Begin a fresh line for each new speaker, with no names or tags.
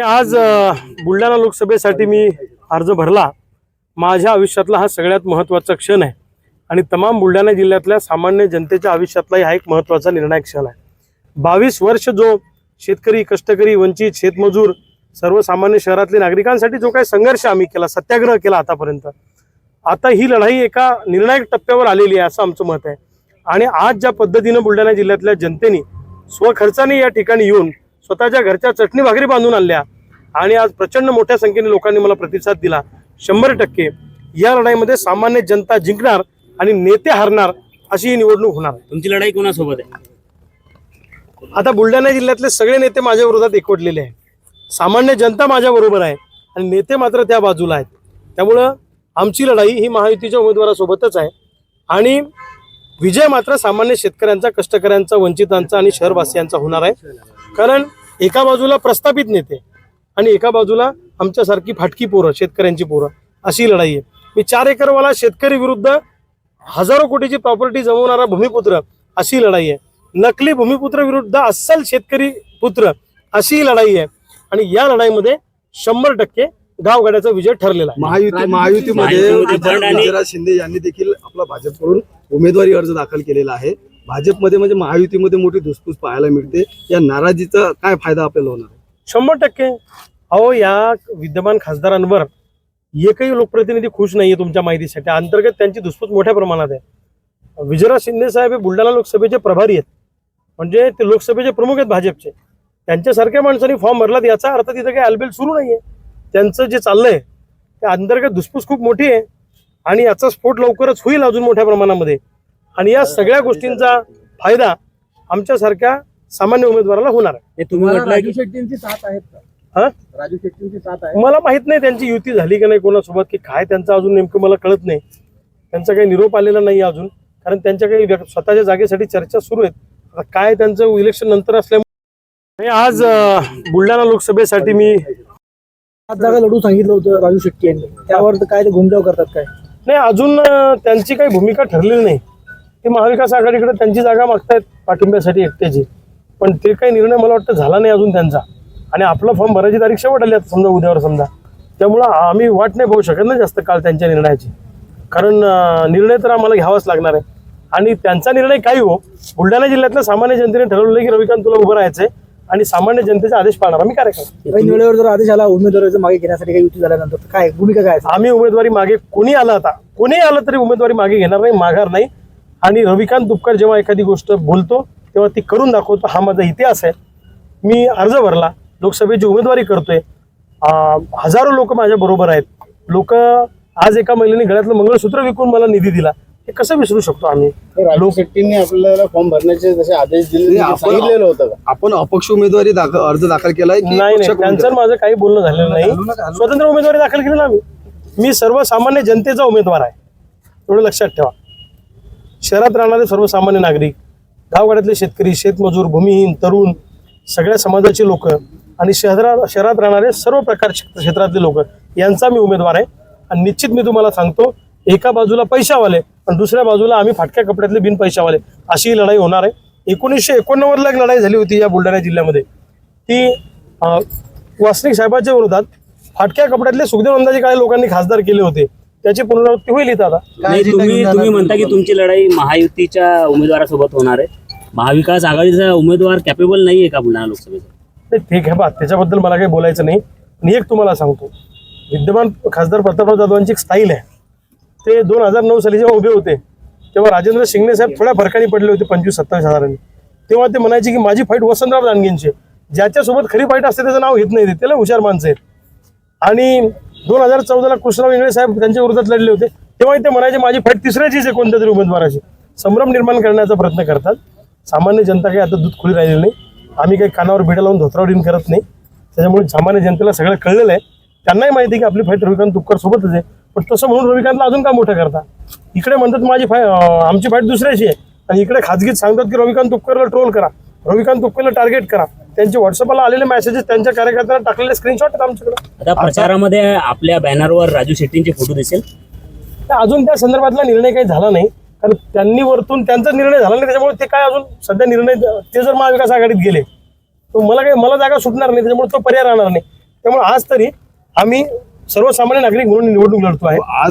आज बुलढाणा लोकसभेसाठी मी अर्ज भरला. माझ्या आयुष्यातला हा सगळ्यात महत्त्वाचा क्षण आहे. आणि तमाम बुलढाणा जिल्ह्यातल्या सामान्य जनतेच्या आयुष्यातलाही हा एक महत्त्वाचा निर्णायक क्षण आहे. बावीस वर्ष जो शेतकरी कष्टकरी वंचित शेतमजूर सर्वसामान्य शहरातले नागरिकांसाठी जो काही संघर्ष आम्ही केला सत्याग्रह केला आतापर्यंत आता ही लढाई एका निर्णायक टप्प्यावर आलेली आहे असं आमचं मत आहे. आणि आज ज्या पद्धतीनं बुलढाणा जिल्ह्यातल्या जनतेने स्वखर्चाने या ठिकाणी येऊन स्वतःच्या घरच्या चटणी भाकरी बांधून आणल्या आणि आज प्रचंड मोठ्या संख्येने लोकांनी मला प्रतिसाद दिला. शंभर टक्के. या लढाईमध्ये सामान्य जनता जिंकणार आणि नेते हारणार अशी ही निवडणूक होणार.
तुमची लढाई कोणासोबत आहे?
आता बुलढाणा जिल्ह्यातले सगळे नेते माझ्या विरोधात एकवटलेले आहेत. सामान्य जनता माझ्या बरोबर आहे आणि नेते मात्र त्या बाजूला आहेत. त्यामुळं आमची लढाई ही महायुतीच्या उमेदवारासोबतच आहे. आणि विजय मात्र सामान्य शेतकऱ्यांचा कष्टकऱ्यांचा वंचितांचा आणि शहरवासियांचा होणार आहे. कारण एका बाजूला प्रस्थापित नेते आणि एका बाजूला आमच्यासारखी फाटकी पोरं शेतकऱ्यांची पोरं अशी लढाई आहे. मी चार एकरवाला शेतकरी विरुद्ध हजारो कोटीची प्रॉपर्टी जमवणारा भूमिपुत्र अशी लढाई आहे. नकली भूमिपुत्र विरुद्ध अस्सल शेतकरी पुत्र अशी ही लढाई आहे. आणि या लढाईमध्ये शंभर टक्के गावगाड्याचा विजय ठरलेला आहे.
महायुती महायुतीमध्ये शिंदे यांनी देखील आपला भाजपकडून उमेदवारी अर्ज दाखल केलेला आहे. भाजपमध्ये म्हणजे महायुतीमध्ये मोठी धुसफूस पाहायला मिळते. या नाराजीचा काय फायदा आपल्याला होणार आहे?
शंभर टक्के. अहो या विद्यमान खासदारांवर एकही लोकप्रतिनिधी खुश नाहीये तुमच्या माहितीसाठी. अंतर्गत त्यांची धुसफूस मोठ्या प्रमाणात आहे. विजयराज शिंदे साहेब हे बुलढाणा लोकसभेचे प्रभारी आहेत. म्हणजे ते लोकसभेचे प्रमुख आहेत भाजपचे. त्यांच्यासारख्या माणसांनी फॉर्म भरलात याचा अर्थ तिथं काही अलबेल सुरू नाहीये. त्यांचं जे चाललंय ते अंतर्गत धुसफूस खूप मोठी आहे. आणि याचा स्फोट लवकरच होईल अजून मोठ्या प्रमाणामध्ये. आणि या सगळ्या गोष्टींचा फायदा आमच्यासारख्या सामान्य उमेदवाराला होणार आहे.
हे तुम्ही
शेट्टींची साथ आहेत
हा?
राजू शेट्टींची साथ आहे?
मला माहीत नाही त्यांची युती झाली का नाही कोणासोबत की काय त्यांचं अजून नेमकं मला कळत नाही. त्यांचा काही निरोप आलेला नाही अजून. कारण त्यांच्या काही स्वतःच्या जागेसाठी चर्चा सुरू आहेत. आता काय त्यांचं इलेक्शन नंतर असल्यामुळे आज बुलढाणा लोकसभेसाठी मी
पाच जागा लढू सांगितलं होतं राजू शेट्टी यांनी. त्यावर तर काय ते घुमजाव करतात काय?
नाही अजून त्यांची काही भूमिका ठरलेली नाही. ते महाविकास आघाडीकडे त्यांची जागा मागतायत पाठिंब्यासाठी एकट्याची. पण ते काही निर्णय मला वाटतं झाला नाही अजून त्यांचा. आणि आपला फॉर्म भरायची तारीख शेवट आली आता समजा उद्यावर समजा. त्यामुळं आम्ही वाट नाही पाहू शकत ना जास्त काळ त्यांच्या निर्णयाची. कारण निर्णय तर आम्हाला घ्यावाच लागणार आहे. आणि त्यांचा निर्णय काही हो. बुलढाणा जिल्ह्यातल्या सामान्य जनतेने ठरवलं की रविकांत तुला उभं राहायचं आहे आणि सामान्य जनतेचा आदेश पाळणार. आम्ही कार्यक्रम
वेळेवर जर आदेश आला उमेदवाराचं मागे घेण्यासाठी काही युती झाल्यानंतर तर काय भूमिका काय?
आम्ही उमेदवारी मागे कोणी आलं आता? कोणी आलं तरी उमेदवारी मागे घेणार नाही माघार नाही. आणि रविकांत तुपकर जेव्हा एखादी गोष्ट बोलतो तेव्हा ती करून दाखवतो. हा माझा इतिहास आहे. मी अर्ज भरला. लोकसभेची उमेदवारी करतोय हजारो लोक माझ्या बरोबर आहेत. लोक आज एका महिलेने गळ्यातलं मंगळसूत्र विकून मला निधी दिला. हे कसं विसरू शकतो आम्ही?
राजू शेट्टींनी आपल्याला फॉर्म भरण्याचे जसे आदेश दिले
आपण-
सांगितलेलं होतं का?
आपण अपक्ष उमेदवारी दाखल अर्ज दाखल केलाय की
नाही नाही
पक्ष
त्यांचं आणि माझं काही बोलणं झालेलं नाही स्वतंत्र उमेदवारी दाखल केली ना आम्ही. मी सर्वसामान्य जनतेचा उमेदवार आहे. एवढं लक्षात ठेवा. शहरात राहणारे सर्वसामान्य नागरिक गावगाड्यातले शेतकरी शेतमजूर भूमिहीन तरुण सगळ्या समाजाची लोक आणि शहरात शहरात राहणारे सर्व प्रकारचे क्षेत्रातले लोक यांचा मी उमेदवार आहे. आणि निश्चित मी तुम्हाला सांगतो एका बाजूला पैशावाले आणि दुसऱ्या बाजूला आम्ही फाटक्या कपड्यातले बिन पैशावाले. अशी ही लढाई होणार आहे. एकोणीसशे एकोणनव्वदला एक लढाई झाली होती या बुलढाणा जिल्ह्यामध्ये. ती वासनिक साहेबांच्या विरोधात फाटक्या कपड्यातले सुखदेव अंदाजे काही लोकांनी खासदार केले होते. त्याची पुनरावृत्ती होईल इथं आता.
नाही तुम्ही तुम्ही म्हणता की तुमची लढाई महायुतीच्या उमेदवारासोबत होणार आहे. महाविकास आघाडीचा उमेदवार कॅपेबल नाहीये का बुलढाणा लोकसभेचा?
नाही ठीक आहे बा त्याच्याबद्दल मला काही बोलायचं नाही. आणि एक तुम्हाला सांगतो. विद्यमान खासदार प्रतापराव जाधवांची एक स्टाईल आहे. ते दोन हजार नऊ साली जेव्हा उभे होते तेव्हा राजेंद्र शिंगणे साहेब थोड्या फरकाने पडले होते पंचवीस सत्तावीस हजारांनी. तेव्हा ते म्हणायचे की माझी फाईट वसंतराव दानगेंची ज्याच्यासोबत खरी फाईट असते त्याचं नाव घेत नाही ते. त्याला हुशार माणसं आहेत. आणि दोन हजार चौदाला कृष्णराव इंगळे साहेब त्यांच्या विरोधात लढले होते. तेव्हा ते म्हणायचे माझी फाईट तिसऱ्याचीच आहे कोणत्या तरी उमेदवाराची. संभ्रम निर्माण करण्याचा प्रयत्न करतात. सामान्य जनता काही आता दूध खुली राहिलेली नाही. आम्ही काही कानावर बिडा लावून धोत्रावडीन करत नाही. त्याच्यामुळे सामान्य जनतेला सगळं कळलेलं आहे. त्यांनाही माहिती आहे की आपली फाईट रविकांत तुपकर सोबतच आहे. पण तसं म्हणून रविकांतला अजून का मोठं करता? इकडे म्हणतात माझी फाय आमची फाईट दुसऱ्याची आहे. आणि इकडे खाजगीत सांगतात की रविकांत तुपकरला ट्रोल करा. रविकांत तुपकरला टार्गेट करा. त्यांचे व्हॉट्सअपला आलेले मेसेजेस त्यांच्या कार्यकर्त्यांना टाकलेले स्क्रीनशॉट आहेत आमच्याकडे.
आता प्रचारामध्ये आपल्या बॅनरवर राजू शेट्टींचे फोटो दिसेल.
तर अजून त्या संदर्भातला निर्णय काही झाला नाही. कारण त्यांनी वरतून त्यांचा निर्णय झाला नाही त्याच्यामुळे ते काय अजून सध्या निर्णय ते जर महाविकास आघाडीत गेले तर मला काही मला जागा सुटणार नाही त्याच्यामुळे तो पर्याय राहणार नाही. त्यामुळे आज तरी आम्ही सर्वसामान्य नागरिक म्हणून निवडणूक लढतो आहे.
आज